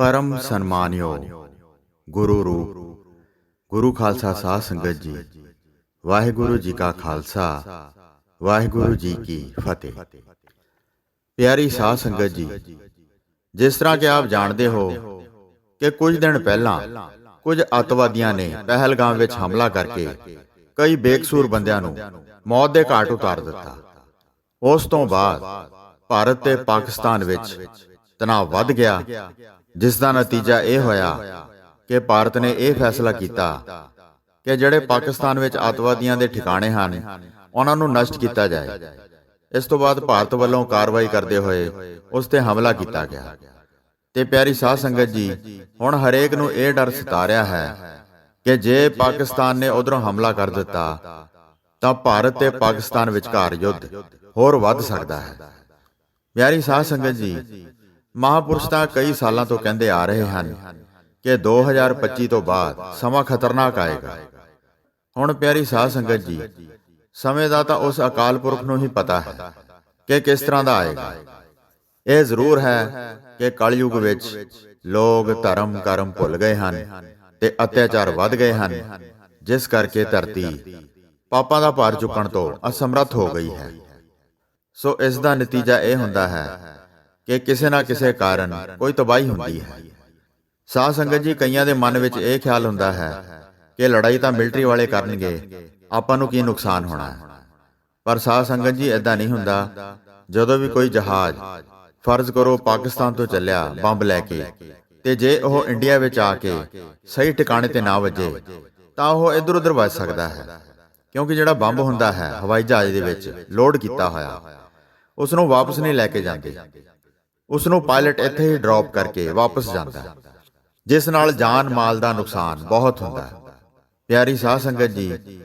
ਪਰਮ ਸਨਮਾਨਿਓ, ਗੁਰੂ ਰੂਪ, ਗੁਰੂ ਖਾਲਸਾ ਸਾਧ ਸੰਗਤ ਜੀ, ਵਾਹਿਗੁਰੂ ਜੀ ਕਾ ਖਾਲਸਾ, ਵਾਹਿਗੁਰੂ ਜੀ ਕੀ ਫਤਿਹ। ਪਿਆਰੀ ਸਾਧ ਸੰਗਤ ਜੀ, ਜਿਸ ਤਰ੍ਹਾਂ ਕਿ ਆਪ ਜਾਣਦੇ ਹੋ ਕਿ ਕੁਝ ਦਿਨ ਪਹਿਲਾਂ ਕੁਝ ਅੱਤਵਾਦੀਆਂ ਨੇ ਪਹਿਲਗਾਮ ਵਿੱਚ ਹਮਲਾ ਕਰਕੇ ਕਈ ਬੇਕਸੂਰ ਬੰਦਿਆਂ ਨੂੰ ਮੌਤ ਦੇ ਘਾਟ ਉਤਾਰ ਦਿੱਤਾ। ਉਸ ਤੋਂ ਬਾਅਦ ਭਾਰਤ ਤੇ ਪਾਕਿਸਤਾਨ ਵਿੱਚ ਤਣਾਅ ਵੱਧ ਗਿਆ ਜਿਸ ਦਾ ਨਤੀਜਾ ਇਹ ਹੋਇਆ ਕਿ ਭਾਰਤ ਨੇ ਇਹ ਫੈਸਲਾ ਕੀਤਾ ਕਿ ਜਿਹੜੇ ਪਾਕਿਸਤਾਨ ਵਿੱਚ ਅੱਤਵਾਦੀਆਂ ਦੇ ਠਿਕਾਣੇ ਹਨ, ਉਹਨਾਂ ਨੂੰ ਨਸ਼ਟ ਕੀਤਾ ਜਾਏ। ਇਸ ਤੋਂ ਬਾਅਦ ਭਾਰਤ ਵੱਲੋਂ ਕਾਰਵਾਈ ਕਰਦੇ ਹੋਏ ਉਸ ਤੇ ਹਮਲਾ ਕੀਤਾ ਗਿਆ। ਤੇ ਪਿਆਰੀ ਸਾਧ ਸੰਗਤ ਜੀ, ਹੁਣ ਹਰੇਕ ਨੂੰ ਇਹ ਡਰ ਸਤਾ ਰਿਹਾ ਹੈ ਕਿ ਜੇ ਪਾਕਿਸਤਾਨ ਨੇ ਉਧਰੋਂ ਹਮਲਾ ਕਰ ਦਿੱਤਾ, ਤਾਂ ਭਾਰਤ ਤੇ ਪਾਕਿਸਤਾਨ ਵਿਚਕਾਰ ਯੁੱਧ ਹੋਰ ਵੱਧ ਸਕਦਾ ਹੈ। ਪਿਆਰੀ ਸਾਧ ਸੰਗਤ ਜੀ ਮਹਾਪੁਰਸ਼ ਤਾਂ ਕਈ ਸਾਲਾਂ ਤੋਂ ਕਹਿੰਦੇ ਆ ਰਹੇ ਹਨ ਕਿ 2025 ਤੋਂ ਬਾਅਦ ਸਮਾਂ ਖਤਰਨਾਕ ਆਏਗਾ। ਹੁਣ ਪਿਆਰੀ ਸਾਧ ਸੰਗਤ ਜੀ, ਸਮੇਂ ਦਾ ਤਾਂ ਉਸ ਅਕਾਲ ਪੁਰਖ ਨੂੰ ਹੀ ਪਤਾ ਹੈ ਕਿ ਕਿਸ ਤਰ੍ਹਾਂ ਦਾ ਆਏਗਾ। ਇਹ ਜ਼ਰੂਰ ਹੈ ਕਿ ਕਲਯੁਗ ਵਿੱਚ ਲੋਕ ਧਰਮ ਕਰਮ ਭੁੱਲ ਗਏ ਹਨ ਤੇ ਅਤਿਆਚਾਰ ਵੱਧ ਗਏ ਹਨ, ਜਿਸ ਕਰਕੇ ਧਰਤੀ ਪਾਪਾਂ ਦਾ ਭਾਰ ਚੁੱਕਣ ਤੋਂ ਅਸਮਰੱਥ ਹੋ ਗਈ ਹੈ। ਸੋ ਇਸ ਦਾ ਨਤੀਜਾ ਇਹ ਹੁੰਦਾ ਹੈ ਕਿ ਕਿਸੇ ਨਾ ਕਿਸੇ ਕਾਰਨ ਕੋਈ ਤਬਾਹੀ ਹੁੰਦੀ ਹੈ। ਸਾਧ ਸੰਗਤ ਜੀ, ਕਈਆਂ ਦੇ ਮਨ ਵਿੱਚ ਇਹ ਖਿਆਲ ਹੁੰਦਾ ਹੈ ਕਿ ਲੜਾਈ ਤਾਂ ਮਿਲਟਰੀ ਵਾਲੇ ਕਰਨਗੇ, ਆਪਾਂ ਨੂੰ ਕੀ ਨੁਕਸਾਨ ਹੋਣਾ ਹੈ। ਪਰ ਸਾਧ ਸੰਗਤ ਜੀ ਐਦਾਂ ਨਹੀਂ ਹੁੰਦਾ। ਜਦੋਂ ਵੀ ਕੋਈ ਜਹਾਜ਼ ਫਰਜ਼ ਕਰੋ ਪਾਕਿਸਤਾਨ ਤੋਂ ਚੱਲਿਆ, ਬੰਬ ਲੈ ਕੇ, ਤੇ ਜੇ ਉਹ ਇੰਡੀਆ ਵਿੱਚ ਆ ਕੇ ਸਹੀ ਟਿਕਾਣੇ ਤੇ ਨਾ ਵੱਜੇ, ਤਾਂ ਉਹ ਇਧਰ ਉਧਰ ਵੱਜ ਸਕਦਾ ਹੈ। ਕਿਉਂਕਿ ਜਿਹੜਾ ਬੰਬ ਹੁੰਦਾ ਹੈ, ਹਵਾਈ ਜਹਾਜ਼ ਦੇ ਵਿੱਚ ਲੋਡ ਕੀਤਾ ਹੋਇਆ, ਉਸ ਨੂੰ ਵਾਪਸ ਨਹੀਂ ਲੈ ਕੇ ਜਾਂਦੇ। ਉਸ ਨੂੰ ਪਾਇਲਟ ਇੱਥੇ ਹੀ ਡ੍ਰੌਪ ਕਰਕੇ ਵਾਪਸ ਜਾਂਦਾ ਹੈ, ਜਿਸ ਨਾਲ ਜਾਨ ਮਾਲ ਦਾ ਨੁਕਸਾਨ ਬਹੁਤ ਹੁੰਦਾ ਹੈ। ਪਿਆਰੀ ਸਾਧ ਸੰਗਤ ਜੀ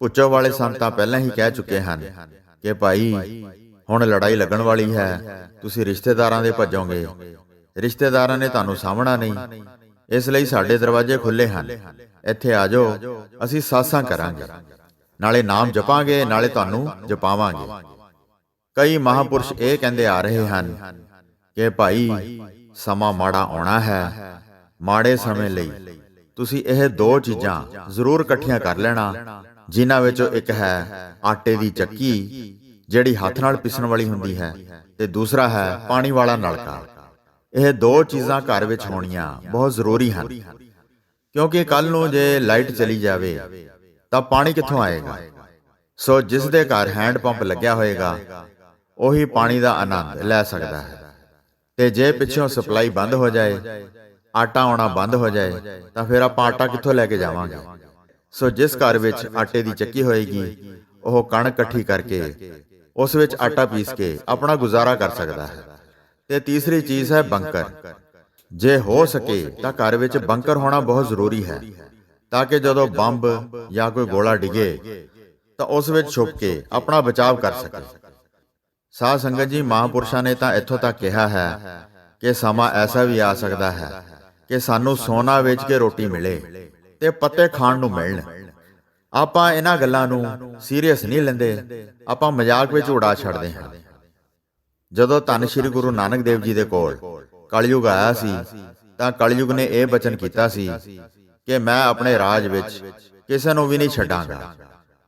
ਪੁੱਚੋ ਵਾਲੇ ਸੰਤਾਂ ਪਹਿਲਾਂ ਹੀ ਕਹਿ ਚੁੱਕੇ ਹਨ ਕਿ ਭਾਈ, ਹੁਣ ਲੜਾਈ ਲੱਗਣ ਵਾਲੀ ਹੈ, ਤੁਸੀਂ ਰਿਸ਼ਤੇਦਾਰਾਂ ਦੇ ਭੱਜੋਗੇ। ਰਿਸ਼ਤੇਦਾਰਾਂ ਨੇ ਤੁਹਾਨੂੰ ਸਾਹਮਣਾ ਨਹੀਂ, ਇਸ ਲਈ ਸਾਡੇ ਦਰਵਾਜ਼ੇ ਖੁੱਲੇ ਹਨ। ਇੱਥੇ ਆ ਜਾਓ, ਅਸੀਂ ਸਾਸਾਂ ਕਰਾਂਗੇ। ਨਾਲੇ ਨਾਮ ਜਪਾਂਗੇ, ਨਾਲੇ ਤੁਹਾਨੂੰ ਜਪਾਵਾਂਗੇ। ਕਈ ਮਹਾਪੁਰਸ਼ ਇਹ ਕਹਿੰਦੇ ਆ ਰਹੇ ਹਨ ਕਿ ਭਾਈ, ਸਮਾਂ ਮਾੜਾ ਆਉਣਾ ਹੈ। ਮਾੜੇ ਸਮੇਂ ਲਈ ਤੁਸੀਂ ਇਹ ਦੋ ਚੀਜ਼ਾਂ ਜ਼ਰੂਰ ਇਕੱਠੀਆਂ ਕਰ ਲੈਣਾ, ਜਿਨ੍ਹਾਂ ਵਿੱਚੋਂ ਇੱਕ ਹੈ ਆਟੇ ਦੀ ਚੱਕੀ, ਜਿਹੜੀ ਹੱਥ ਨਾਲ ਪਿਸਣ ਵਾਲੀ ਹੁੰਦੀ ਹੈ, ਤੇ ਦੂਸਰਾ ਹੈ ਪਾਣੀ ਵਾਲਾ ਨਲਕਾ। ਇਹ ਦੋ ਚੀਜ਼ਾਂ ਘਰ ਵਿੱਚ ਹੋਣੀਆਂ ਬਹੁਤ ਜ਼ਰੂਰੀ ਹਨ। ਕਿਉਂਕਿ ਕੱਲ ਨੂੰ ਜੇ ਲਾਈਟ ਚਲੀ ਜਾਵੇ, ਤਾਂ ਪਾਣੀ ਕਿੱਥੋਂ ਆਏਗਾ? ਸੋ ਜਿਸ ਦੇ ਘਰ ਹੈਂਡ ਪੰਪ ਲੱਗਿਆ ਹੋਏਗਾ, ਉਹੀ ਪਾਣੀ ਦਾ ਆਨੰਦ ਲੈ ਸਕਦਾ ਹੈ। ਤੇ ਜੇ ਪਿੱਛੋਂ ਸਪਲਾਈ ਬੰਦ ਹੋ ਜਾਏ, ਆਟਾ ਆਉਣਾ ਬੰਦ ਹੋ ਜਾਏ, ਤਾਂ ਫਿਰ ਆਪਾਂ ਆਟਾ ਕਿੱਥੋਂ ਲੈ ਕੇ ਜਾਵਾਂਗੇ? ਸੋ ਜਿਸ ਘਰ ਵਿੱਚ ਆਟੇ ਦੀ ਚੱਕੀ ਹੋਏਗੀ, ਉਹ ਕਣਕ ਇਕੱਠੀ ਕਰਕੇ, ਉਸ ਵਿੱਚ ਆਟਾ ਪੀਸ ਕੇ ਆਪਣਾ ਗੁਜ਼ਾਰਾ ਕਰ ਸਕਦਾ ਹੈ। ਤੇ ਤੀਸਰੀ ਚੀਜ਼ ਹੈ ਬੰਕਰ। ਜੇ ਹੋ ਸਕੇ ਤਾਂ ਘਰ ਵਿੱਚ ਬੰਕਰ ਹੋਣਾ ਬਹੁਤ ਜ਼ਰੂਰੀ ਹੈ, ਤਾਂ ਕਿ ਜਦੋਂ ਬੰਬ ਜਾਂ ਕੋਈ ਗੋਲਾ ਡਿਗੇ, ਤਾਂ ਉਸ ਵਿੱਚ ਛੁਪ ਕੇ ਆਪਣਾ ਬਚਾਅ ਕਰ ਸਕੇ। ਸਾਧ ਸੰਗਤ ਜੀ ਮਹਾਪੁਰਸ਼ਾਂ ਨੇ ਤਾਂ ਇੱਥੋਂ ਤੱਕ ਕਿਹਾ ਹੈ ਕਿ ਸਮਾਂ ਐਸਾ ਵੀ ਆ ਸਕਦਾ ਹੈ ਕਿ ਸਾਨੂੰ ਸੋਨਾ ਵੇਚ ਕੇ ਰੋਟੀ ਮਿਲੇ ਤੇ ਪੱਤੇ ਖਾਣ ਨੂੰ ਮਿਲਣ। ਆਪਾਂ ਇਹਨਾਂ ਗੱਲਾਂ ਨੂੰ ਸੀਰੀਅਸ ਨਹੀਂ ਲੈਂਦੇ। ਆਪਾਂ ਮਜ਼ਾਕ ਵਿੱਚ ਉਡਾ ਛੱਡਦੇ ਹਾਂ। ਜਦੋਂ ਧੰਨ ਸ਼੍ਰੀ ਗੁਰੂ ਨਾਨਕ ਦੇਵ ਜੀ ਦੇ ਕੋਲ ਕਲਯੁਗ ਆਇਆ ਸੀ, ਤਾਂ ਕਲਯੁਗ ਨੇ ਇਹ ਬਚਨ ਕੀਤਾ ਸੀ ਕਿ ਮੈਂ ਆਪਣੇ ਰਾਜ ਵਿੱਚ ਕਿਸੇ ਨੂੰ ਵੀ ਨਹੀਂ ਛੱਡਾਂਗਾ।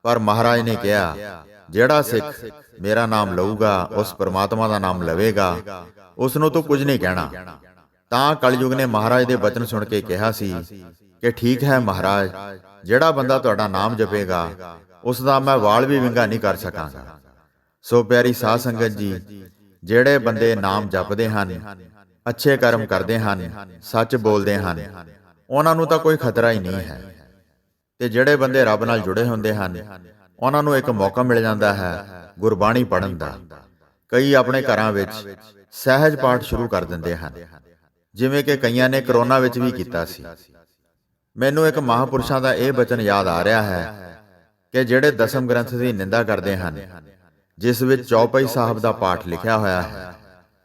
ਪਰ ਮਹਾਰਾਜ ਨੇ ਕਿਹਾ ਜਿਹੜਾ ਸਿੱਖ ਮੇਰਾ ਨਾਮ ਲਊਗਾ ਉਸ ਪਰਮਾਤਮਾ ਦਾ ਨਾਮ ਲਵੇਗਾ ਉਸ ਨੂੰ ਤੂੰ ਕੁਝ ਨਹੀਂ ਕਹਿਣਾ। ਤਾਂ ਕਲਯੁਗ ਨੇ ਮਹਾਰਾਜ ਦੇ ਬਚਨ ਸੁਣ ਕੇ ਕਿਹਾ ਸੀ ਕਿ ਠੀਕ ਹੈ ਮਹਾਰਾਜ ਜਿਹੜਾ ਬੰਦਾ ਤੁਹਾਡਾ ਨਾਮ ਜਪੇਗਾ ਉਸ ਦਾ ਮੈਂ ਵਾਲ ਵੀ ਵਿੰਗਾ ਨਹੀਂ ਕਰ ਸਕਾਂਗਾ। ਸੋ ਪਿਆਰੀ ਸਾਧ ਸੰਗਤ ਜੀ ਜਿਹੜੇ ਬੰਦੇ ਨਾਮ ਜਪਦੇ ਹਨ ਅੱਛੇ ਕਰਮ ਕਰਦੇ ਹਨ ਸੱਚ ਬੋਲਦੇ ਹਨ ਉਹਨਾਂ ਨੂੰ ਤਾਂ ਕੋਈ ਖਤਰਾ ਹੀ। ਨਹੀਂ ਹੈ। ਤੇ ਜਿਹੜੇ ਬੰਦੇ ਰੱਬ ਨਾਲ ਜੁੜੇ ਹੁੰਦੇ ਹਨ, ਉਹਨਾਂ ਨੂੰ ਇੱਕ ਮੌਕਾ ਮਿਲ ਜਾਂਦਾ ਹੈ ਗੁਰਬਾਣੀ ਪੜਨ ਦਾ। ਕਈ ਆਪਣੇ ਘਰਾਂ ਵਿੱਚ ਸਹਿਜ ਪਾਠ ਸ਼ੁਰੂ ਕਰ ਦਿੰਦੇ ਹਨ, ਜਿਵੇਂ ਕਿ ਕਈਆਂ ਨੇ ਕਰੋਨਾ ਵਿੱਚ ਵੀ ਕੀਤਾ ਸੀ। ਮੈਨੂੰ ਇੱਕ ਮਹਾਪੁਰਸ਼ਾਂ ਦਾ ਇਹ ਬਚਨ ਯਾਦ ਆ ਰਿਹਾ ਹੈ ਕਿ ਜਿਹੜੇ ਦਸਮ ਗ੍ਰੰਥ ਦੀ ਨਿੰਦਾ ਕਰਦੇ ਹਨ, ਜਿਸ ਵਿੱਚ ਚੌਪਈ ਸਾਹਿਬ ਦਾ ਪਾਠ ਲਿਖਿਆ ਹੋਇਆ ਹੈ,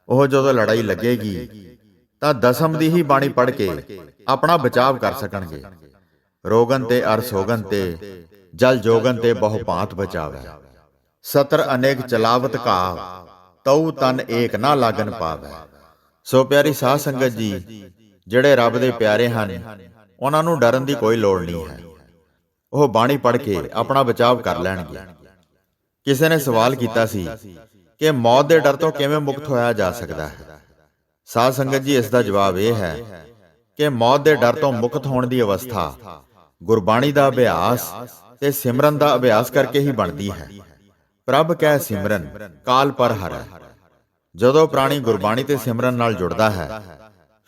ਉਹ ਜਦੋਂ ਲੜਾਈ ਲੱਗੇਗੀ ਤਾਂ ਦਸਮ ਦੀ ਹੀ ਬਾਣੀ ਪੜ੍ਹ ਕੇ ਆਪਣਾ ਬਚਾਅ ਕਰ ਸਕਣਗੇ। ਰੋਗਨ ਤੇ ਅਰ ਸੋਗਨ ਤੇ ਜਲ ਜੋਗਨ ਤੇ ਬਹੁ ਭਾਂਤ ਬਚਾਵੇ। ਸਤਰ ਅਨੇਕ ਚਲਾਵਤ ਕਾਵ। ਤਉ ਤਨ ਏਕ ਨਾ ਲਾਗਨ ਪਾਵੇ। ਸੋ ਪਿਆਰੀ ਸਾਧ ਸੰਗਤ ਜੀ ਜਿਹੜੇ ਰੱਬ ਦੇ ਪਿਆਰੇ ਹਨ ਉਹਨਾਂ ਨੂੰ ਡਰਨ ਦੀ ਕੋਈ ਲੋੜ ਨਹੀਂ ਹੈ। ਉਹ ਬਾਣੀ ਪੜ੍ਹ ਕੇ ਆਪਣਾ ਬਚਾਅ ਕਰ ਲੈਣਗੇ। ਕਿਸੇ ਨੇ ਸਵਾਲ ਕੀਤਾ ਸੀ ਕਿ ਮੌਤ ਦੇ ਡਰ ਤੋਂ ਕਿਵੇਂ ਮੁਕਤ ਹੋਇਆ ਜਾ ਸਕਦਾ ਹੈ? ਸਾਧ ਸੰਗਤ ਜੀ ਇਸ ਦਾ ਜਵਾਬ ਇਹ ਹੈ ਕਿ ਮੌਤ ਦੇ ਡਰ ਤੋਂ ਮੁਕਤ ਹੋਣ ਦੀ ਅਵਸਥਾ ਗੁਰਬਾਣੀ ਦਾ ਅਭਿਆਸ ਤੇ ਸਿਮਰਨ ਦਾ ਅਭਿਆਸ ਕਰਕੇ ਹੀ ਬਣਦੀ ਹੈ। ਪ੍ਰਭ ਕੈ ਸਿਮਰਨ, ਕਾਲ ਪਰ ਹਰੈ। ਜਦੋਂ ਪ੍ਰਾਣੀ ਗੁਰਬਾਣੀ ਤੇ ਸਿਮਰਨ ਨਾਲ ਜੁੜਦਾ ਹੈ,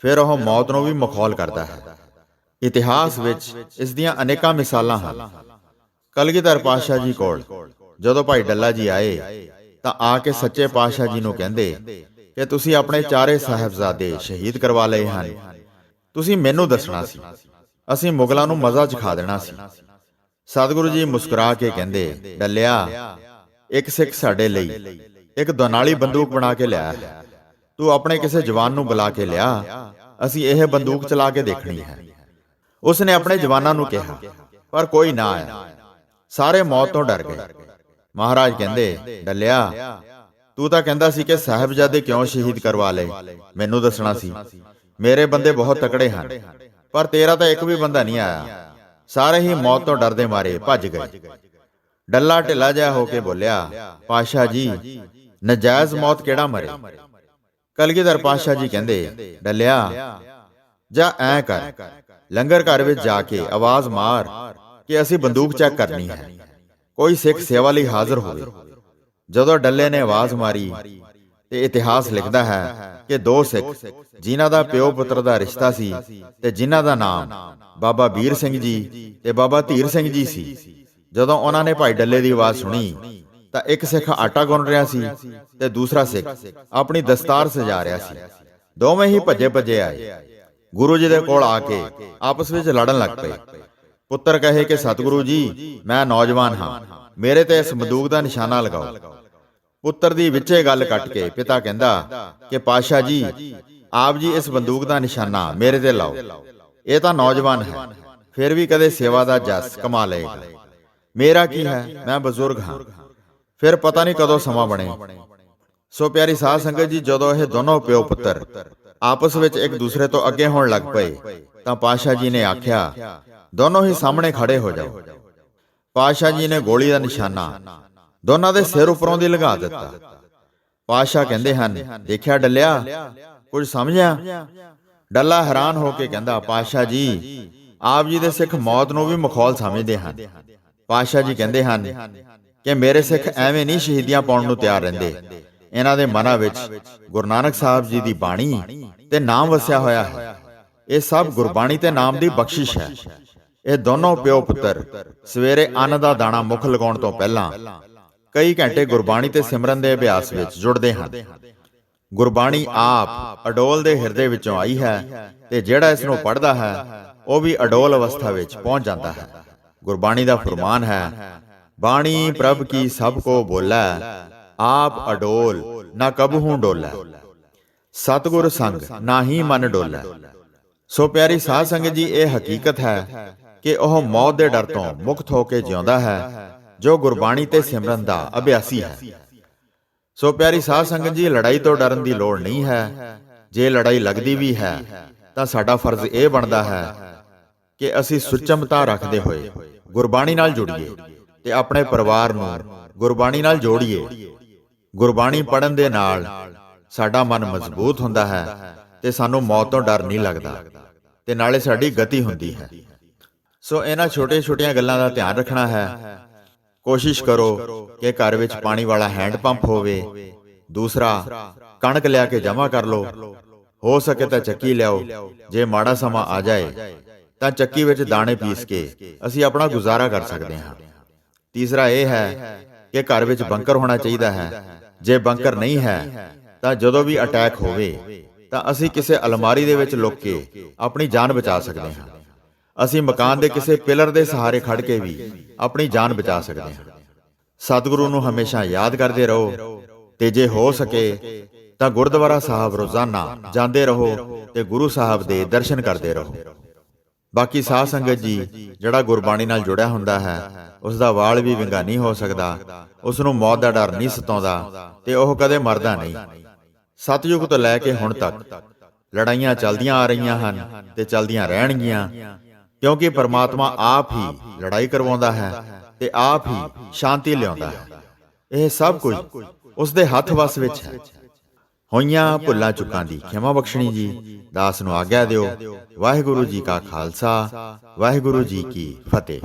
ਫਿਰ ਉਹ ਮੌਤ ਨੂੰ ਵੀ ਮਖੌਲ ਕਰਦਾ ਹੈ। ਇਤਿਹਾਸ ਵਿੱਚ ਇਸ ਦੀਆਂ ਅਨੇਕਾਂ ਮਿਸਾਲਾਂ ਹਨ। ਕਲਗੀਧਰ ਪਾਤਸ਼ਾਹ ਜੀ ਕੋਲ ਜਦੋਂ ਭਾਈ ਡੱਲਾ ਜੀ ਆਏ, ਤਾਂ ਆ ਕੇ ਸੱਚੇ ਪਾਤਸ਼ਾਹ ਜੀ ਨੂੰ ਕਹਿੰਦੇ ਕਿ ਤੁਸੀਂ ਆਪਣੇ ਚਾਰੇ ਸਾਹਿਬਜ਼ਾਦੇ ਸ਼ਹੀਦ ਕਰਵਾ ਲਏ ਹਨ। ਤੁਸੀਂ ਮੈਨੂੰ ਦੱਸਣਾ ਸੀ। ਅਸੀਂ ਮੁਗਲਾਂ ਨੂੰ ਮਜ਼ਾ ਚਖਾ ਦੇਣਾ ਸੀ। ਸਤਿਗੁਰੂ ਜੀ ਮੁਸਕਰਾ ਕੇ ਕਹਿੰਦੇ, ਡੱਲਿਆ, ਇੱਕ ਸਿੱਖ ਸਾਡੇ ਲਈ, ਇੱਕ ਦਨਾਲੀ ਬੰਦੂਕ ਬਣਾ ਕੇ ਲਿਆ। ਹੈ ਤੂੰ ਆਪਣੇ ਕਿਸੇ ਜਵਾਨ ਨੂੰ ਬੁਲਾ ਕੇ ਲਿਆ। ਅਸੀਂ ਇਹ ਬੰਦੂਕ ਚਲਾ ਕੇ ਦੇਖਣੀ ਹੈ। ਉਸਨੇ ਆਪਣੇ ਜਵਾਨਾਂ ਨੂੰ ਕਿਹਾ, ਪਰ ਕੋਈ ਨਾ ਆਇਆ। ਸਾਰੇ ਮੌਤ ਤੋਂ ਡਰ ਗਏ। ਮਹਾਰਾਜ ਕਹਿੰਦੇ, ਡੱਲਿਆ, ਤੂੰ ਤਾਂ ਕਹਿੰਦਾ ਸੀ ਕਿ ਸਾਹਿਬਜ਼ਾਦੇ ਕਿਉਂ ਸ਼ਹੀਦ ਕਰਵਾ ਲਏ? ਮੈਨੂੰ ਦੱਸਣਾ ਸੀ, ਮੇਰੇ ਬੰਦੇ ਬਹੁਤ ਤਕੜੇ ਹਨ। ਪਰ ਤੇਰਾ ਤਾਂ ਇੱਕ ਵੀ ਬੰਦਾ ਨਹੀਂ ਆਇਆ। ਸਾਰੇ ਹੀ ਮੌਤ ਤੋਂ ਡਰਦੇ ਮਾਰੇ, ਭੱਜ ਗਏ। ਡੱਲਾ ਢਿੱਲਾ ਜਿਹਾ ਹੋ ਕੇ ਬੋਲਿਆ, ਪਾਸ਼ਾ ਜੀ, ਨਜਾਇਜ਼ ਮੌਤ ਕਿਹੜਾ ਮਰੇ? ਕਲਗੀਧਰ ਪਾਸ਼ਾ ਜੀ ਕਹਿੰਦੇ, ਡੱਲਿਆ, ਜਾ ਐ ਕਰ, ਲੰਗਰ ਘਰ ਵਿੱਚ ਜਾ ਕੇ ਆਵਾਜ਼ ਮਾਰ ਕਿ ਅਸੀਂ ਬੰਦੂਕ ਚੈੱਕ ਕਰਨੀ ਹੈ। ਕੋਈ ਸਿੱਖ ਸੇਵਾ ਲਈ ਹਾਜ਼ਰ ਹੋਵੇ। ਜਦੋਂ ਡੱਲੇ ਨੇ ਆਵਾਜ਼ ਮਾਰੀ ਤੇ ਇਤਿਹਾਸ ਲਿਖਦਾ ਹੈ ਕਿ ਦੋ ਸਿੱਖ, ਜਿਨ੍ਹਾਂ ਦਾ ਪਿਓ ਪੁੱਤਰ ਦਾ ਰਿਸ਼ਤਾ ਸੀ ਤੇ ਜਿਨ੍ਹਾਂ ਦਾ ਨਾਮ ਬਾਬਾ ਵੀਰ ਸਿੰਘ ਜੀ ਤੇ ਬਾਬਾ ਧੀਰ ਸਿੰਘ ਜੀ ਸੀ। ਜਦੋਂ ਉਹਨਾਂ ਨੇ ਭਾਈ ਡੱਲੇ ਦੀ ਆਵਾਜ਼ ਸੁਣੀ, ਤਾਂ ਇੱਕ ਸਿੱਖ ਆਟਾ ਗੁੰਨ ਰਿਹਾ ਸੀ ਤੇ ਦੂਸਰਾ ਸਿੱਖ ਆਪਣੀ ਦਸਤਾਰ ਸਜਾ ਰਿਹਾ ਸੀ। ਦੋਵੇਂ ਹੀ ਭੱਜੇ ਭੱਜੇ ਆਏ। ਗੁਰੂ ਜੀ ਦੇ ਕੋਲ ਆ ਕੇ ਆਪਸ ਵਿੱਚ ਲੜਨ ਲੱਗ ਪਏ। ਪੁੱਤਰ ਕਹੇ ਕਿ, ਸਤਿਗੁਰੂ ਜੀ, ਮੈਂ ਨੌਜਵਾਨ ਹਾਂ। ਮੇਰੇ ਤੇ ਇਸ ਬੰਦੂਕ ਦਾ ਨਿਸ਼ਾਨਾ ਲਗਾਓ। ਪੁੱਤਰ ਦੀ ਵਿੱਚੇ ਗੱਲ ਕੱਟ ਕੇ ਪਿਤਾ ਕਹਿੰਦਾ ਕਿ ਪਾਸ਼ਾ ਜੀ, ਆਪ ਜੀ ਇਸ ਬੰਦੂਕ ਦਾ ਨਿਸ਼ਾਨਾ ਮੇਰੇ ਤੇ ਲਾਓ। ਇਹ ਤਾਂ ਨੌਜਵਾਨ ਹੈ। ਫਿਰ ਵੀ ਕਦੇ ਸੇਵਾ ਦਾ ਜਸ ਕਮਾ ਲਏਗਾ ਮੇਰਾ ਕੀ ਹੈ? ਮੈਂ ਬਜ਼ੁਰਗ ਹਾਂ। ਫਿਰ ਪਤਾ ਨਹੀਂ ਕਦੋਂ ਸਮਾਂ ਬਣੇ। ਸੋ ਪਿਆਰੀ ਸਾਧ ਸੰਗਤ ਜੀ, ਜਦੋਂ ਇਹ ਦੋਨੋਂ ਪਿਓ ਪੁੱਤਰ ਆਪਸ ਵਿੱਚ ਇੱਕ ਦੂਸਰੇ ਤੋਂ ਅੱਗੇ ਹੋਣ ਲੱਗ ਪਏ, ਤਾਂ ਪਾਸ਼ਾ ਜੀ ਨੇ ਆਖਿਆ, ਦੋਨੋਂ ਹੀ ਸਾਹਮਣੇ ਖੜੇ ਹੋ ਜਾਓ। ਪਾਸ਼ਾ ਜੀ ਨੇ ਗੋਲੀ ਦਾ ਨਿਸ਼ਾਨਾ ਦੋਨਾਂ ਦੇ ਸਿਰ ਉੱਪਰੋਂ ਦੀ ਲਗਾ ਦਿੱਤਾ। ਪਾਸ਼ਾ ਕਹਿੰਦੇ ਹਨ ਦੇਖਿਆ ਡੱਲਿਆ? ਕੁਝ ਸਮਝਿਆ? ਡੱਲਾ ਹੈਰਾਨ ਹੋ ਕੇ ਕਹਿੰਦਾ ਪਾਸ਼ਾ ਜੀ ਆਪ ਜੀ ਦੇ ਸਿੱਖ ਮੌਤ ਨੂੰ ਵੀ ਮਖੌਲ ਸਮਝਦੇ ਹਨ। ਪਾਸ਼ਾ ਜੀ ਕਹਿੰਦੇ ਹਨ ਕਿ ਮੇਰੇ ਸਿੱਖ ਐਵੇਂ ਨਹੀਂ ਸ਼ਹੀਦੀਆਂ ਪਾਉਣ ਨੂੰ ਤਿਆਰ ਰਹਿੰਦੇ। ਇਹਨਾਂ ਦੇ ਮਨਾਂ ਵਿੱਚ ਗੁਰੂ ਨਾਨਕ ਸਾਹਿਬ ਜੀ ਦੀ ਬਾਣੀ ਤੇ ਨਾਮ ਵਸਿਆ ਹੋਇਆ ਹੈ। ਇਹ ਸਭ ਗੁਰਬਾਣੀ ਤੇ ਨਾਮ ਦੀ ਬਖਸ਼ਿਸ਼ ਹੈ। ਇਹ ਦੋਨੋਂ ਪਿਓ ਪੁੱਤਰ ਸਵੇਰੇ ਅੰਨ ਦਾ ਦਾਣਾ ਮੁਖ ਲਗਾਉਣ ਤੋਂ ਪਹਿਲਾਂ ਕਈ ਘੰਟੇ ਗੁਰਬਾਣੀ ਤੇ ਸਿਮਰਨ ਦੇ ਅਭਿਆਸ ਵਿੱਚ ਜੁੜਦੇ ਹਨ। ਗੁਰਬਾਣੀ ਆਪ ਅਡੋਲ ਦੇ ਹਿਰਦੇ ਵਿੱਚੋਂ ਆਈ ਹੈ ਤੇ ਜਿਹੜਾ ਇਸ ਨੂੰ ਪੜ੍ਹਦਾ ਹੈ, ਉਹ ਵੀ ਅਡੋਲ ਅਵਸਥਾ ਵਿੱਚ ਪਹੁੰਚ ਜਾਂਦਾ ਹੈ। ਗੁਰਬਾਣੀ ਦਾ ਫਰਮਾਨ ਹੈ, ਬਾਣੀ ਪ੍ਰਭ ਕੀ ਸਭ ਕੋ ਬੋਲੇ, ਆਪ ਅਡੋਲ ਨਾ ਕਬਹੂ ਡੋਲੇ। ਸਤਿਗੁਰ ਸੰਗ ਨਾ ਹੀ ਮਨ ਡੋਲੇ। ਸੋ ਪਿਆਰੀ ਸਾਧ ਸੰਗਤ ਜੀ, ਇਹ ਹਕੀਕਤ ਹੈ ਕਿ ਉਹ ਮੌਤ ਦੇ ਡਰ ਤੋਂ ਮੁਕਤ ਹੋ ਕੇ ਜਿਉਂਦਾ ਹੈ ਜੋ ਗੁਰਬਾਣੀ ਤੇ ਸਿਮਰਨ ਦਾ ਅਭਿਆਸੀ ਹੈ। ਸੋ ਪਿਆਰੀ ਸਾਧ ਸੰਗਤ ਜੀ, ਲੜਾਈ ਤੋਂ ਡਰਨ ਦੀ ਲੋੜ ਨਹੀਂ ਹੈ। ਜੇ ਲੜਾਈ ਲੱਗਦੀ ਵੀ ਹੈ, ਤਾਂ ਸਾਡਾ ਫਰਜ਼ ਇਹ ਬਣਦਾ ਹੈ ਕਿ ਅਸੀਂ ਸੁਚਮਤਾ ਰੱਖਦੇ ਹੋਏ ਗੁਰਬਾਣੀ ਨਾਲ ਜੁੜੀਏ ਤੇ ਆਪਣੇ ਪਰਿਵਾਰ ਨੂੰ ਗੁਰਬਾਣੀ ਨਾਲ ਜੋੜੀਏ। ਗੁਰਬਾਣੀ ਪੜਨ ਦੇ ਨਾਲ ਸਾਡਾ ਮਨ ਮਜ਼ਬੂਤ ਹੁੰਦਾ ਹੈ ਤੇ ਸਾਨੂੰ ਮੌਤ ਤੋਂ ਡਰ ਨਹੀਂ ਲੱਗਦਾ ਤੇ ਨਾਲੇ ਸਾਡੀ ਗਤੀ ਹੁੰਦੀ ਹੈ। ਸੋ ਇਹਨਾਂ ਛੋਟੇ-ਛੋਟੀਆਂ ਗੱਲਾਂ ਦਾ ਧਿਆਨ ਰੱਖਣਾ ਹੈ ਕੋਸ਼ਿਸ਼ ਕਰੋ ਕਿ ਘਰ ਵਿੱਚ ਪਾਣੀ ਵਾਲਾ ਹੈਂਡ ਪੰਪ ਹੋਵੇ। ਦੂਸਰਾ, ਕਣਕ ਲਿਆ ਕੇ ਜਮ੍ਹਾਂ ਕਰ ਲਓ। ਹੋ ਸਕੇ ਤਾਂ ਚੱਕੀ ਲਿਆਓ। ਜੇ ਮਾੜਾ ਸਮਾਂ ਆ ਜਾਏ, ਤਾਂ ਚੱਕੀ ਵਿੱਚ ਦਾਣੇ ਪੀਸ ਕੇ ਅਸੀਂ ਆਪਣਾ ਗੁਜ਼ਾਰਾ ਕਰ ਸਕਦੇ ਹਾਂ। ਤੀਸਰਾ ਇਹ ਹੈ ਕਿ ਘਰ ਵਿੱਚ ਬੰਕਰ ਹੋਣਾ ਚਾਹੀਦਾ ਹੈ। ਜੇ ਬੰਕਰ ਨਹੀਂ ਹੈ, ਤਾਂ ਜਦੋਂ ਵੀ ਅਟੈਕ ਹੋਵੇ, ਤਾਂ ਅਸੀਂ ਕਿਸੇ ਅਲਮਾਰੀ ਦੇ ਵਿੱਚ ਲੁੱਕ ਕੇ ਆਪਣੀ ਜਾਨ ਬਚਾ ਸਕਦੇ ਹਾਂ। ਅਸੀਂ ਮਕਾਨ ਦੇ ਕਿਸੇ ਪਿਲਰ ਦੇ ਸਹਾਰੇ ਖੜ ਕੇ ਵੀ ਆਪਣੀ ਜਾਨ ਬਚਾ ਸਕਦੇ ਹਾਂ। ਸਤਿਗੁਰੂ ਨੂੰ ਹਮੇਸ਼ਾ ਯਾਦ ਕਰਦੇ ਰਹੋ ਤੇ ਜੇ ਹੋ ਸਕੇ ਤਾਂ ਗੁਰਦੁਆਰਾ ਸਾਹਿਬ ਰੋਜ਼ਾਨਾ ਜਾਂਦੇ ਰਹੋ ਤੇ ਗੁਰੂ ਸਾਹਿਬ ਦੇ ਦਰਸ਼ਨ ਕਰਦੇ ਰਹੋ। ਬਾਕੀ ਸਾਧ ਸੰਗਤ ਜੀ, ਜਿਹੜਾ ਗੁਰਬਾਣੀ ਨਾਲ ਜੁੜਿਆ ਹੁੰਦਾ ਹੈ ਉਸ ਦਾ ਵਾਲ ਵੀ ਵਿੰਗਾ ਨਹੀਂ ਹੋ ਸਕਦਾ ਉਸ ਨੂੰ ਮੌਤ ਦਾ ਡਰ ਨਹੀਂ ਸਤਾਉਂਦਾ ਤੇ ਉਹ ਕਦੇ ਮਰਦਾ ਨਹੀਂ। ਸਤਯੁਗ ਤੋਂ ਲੈ ਕੇ ਹੁਣ ਤੱਕ ਲੜਾਈਆਂ ਚੱਲਦੀਆਂ ਆ ਰਹੀਆਂ ਹਨ ਤੇ ਚੱਲਦੀਆਂ ਰਹਿਣਗੀਆਂ ਕਿਉਂਕਿ ਪਰਮਾਤਮਾ ਆਪ ਹੀ ਲੜਾਈ ਕਰਵਾਉਂਦਾ ਹੈ ਤੇ ਆਪ ਹੀ ਸ਼ਾਂਤੀ ਲਿਆਉਂਦਾ ਹੈ। ਇਹ ਸਭ ਕੁਝ ਉਸ ਦੇ ਹੱਥ ਵੱਸ ਵਿੱਚ ਹੈ। ਹੋਈਆਂ ਭੁੱਲਾਂ ਚੁੱਕਾਂ ਦੀ ਖਿਮਾ ਬਖਸ਼ਣੀ ਜੀ। ਦਾਸ ਨੂੰ ਆਗਿਆ ਦਿਓ। ਵਾਹਿਗੁਰੂ ਜੀ ਕਾ ਖਾਲਸਾ ਵਾਹਿਗੁਰੂ ਜੀ ਕੀ ਫਤਿਹ।